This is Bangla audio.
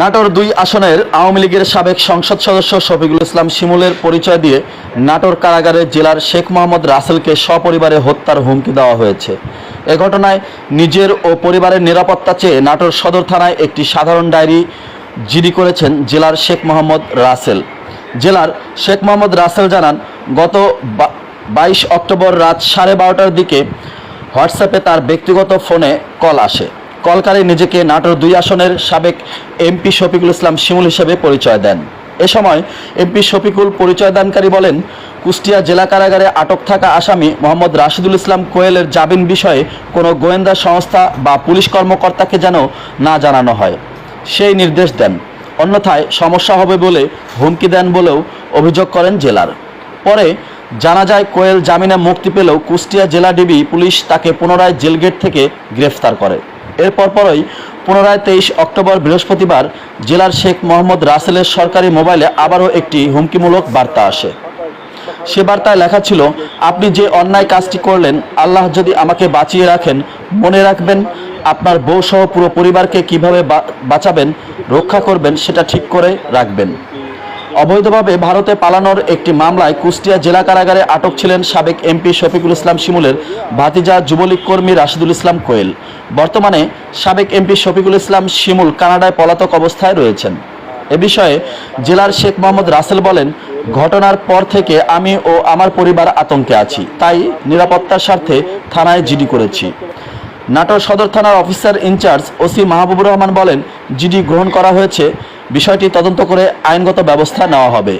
নাটোর দুই আসনের আওয়ামী লীগের সাবেক সংসদ সদস্য শফিকুল ইসলাম শিমুলের পরিচয় দিয়ে নাটোর কারাগারে জেলার শেখ মোহাম্মদ রাসেলকে সপরিবারে হত্যার হুমকি দেওয়া হয়েছে। এ ঘটনায় নিজের ও পরিবারের নিরাপত্তা চেয়ে নাটোর সদর থানায় একটি সাধারণ ডায়েরি জিডি করেছেন জেলার শেখ মোহাম্মদ রাসেল। জেলার শেখ মোহাম্মদ রাসেল জানান, গত বাইশ অক্টোবর রাত সাড়ে বারোটার দিকে হোয়াটসঅ্যাপে তার ব্যক্তিগত ফোনে কল আসে। কলকারে নিজেকে নাটোর দুই আসনের সাবেক এমপি শফিকুল ইসলাম শিমুল হিসেবে পরিচয় দেন। এ সময় এমপি শফিকুল পরিচয় দানকারী বলেন, কুষ্টিয়া জেলা কারাগারে আটক থাকা আসামি মোহাম্মদ রাশিদুল ইসলাম কোয়েলের জামিন বিষয়ে কোনো গোয়েন্দা সংস্থা বা পুলিশ কর্মকর্তাকে যেন না জানানো হয়, সেই নির্দেশ দেন। অন্যথায় সমস্যা হবে বলে হুমকি দেন বলেও অভিযোগ করেন জেলার। পরে জানা যায়, কোয়েল জামিনে মুক্তি পেলেও কুষ্টিয়া জেলা ডিবি পুলিশ তাকে পুনরায় জেলগেট থেকে গ্রেফতার করে। এরপর পরই পুনরায় তেইশ অক্টোবর বৃহস্পতিবার জেলার শেখ মোহাম্মদ রাসেলের সরকারি মোবাইলে আবারও একটি হুমকিমূলক বার্তা আসে। সে বার্তায় লেখা ছিল, আপনি যে অন্যায় কাজটি করলেন, আল্লাহ যদি আমাকে বাঁচিয়ে রাখেন, মনে রাখবেন, আপনার বউ সহ পুরো পরিবারকে কীভাবে বাঁচাবেন, রক্ষা করবেন, সেটা ঠিক করে রাখবেন। অবৈধভাবে ভারতে পালানোর একটি মামলায় কুষ্টিয়া জেলা কারাগারে আটক ছিলেন সাবেক এমপি শফিকুল ইসলাম শিমুলের ভাতিজা যুবলীগ কর্মী রাশিদুল ইসলাম কোয়েল। বর্তমানে সাবেক এমপি শফিকুল ইসলাম শিমুল কানাডায় পলাতক অবস্থায় রয়েছেন। এ বিষয়ে জেলার শেখ মোহাম্মদ রাসেল বলেন, ঘটনার পর থেকে আমি ও আমার পরিবার আতঙ্কে আছি, তাই নিরাপত্তার স্বার্থে থানায় জিডি করেছি। নাটোর সদর থানার officer incharge OC Mahbubur Rahman বলেন, জিডি গ্রহণ করা হয়েছে বিষয়টি তদন্ত করে আইনগত ব্যবস্থা নেওয়া হবে।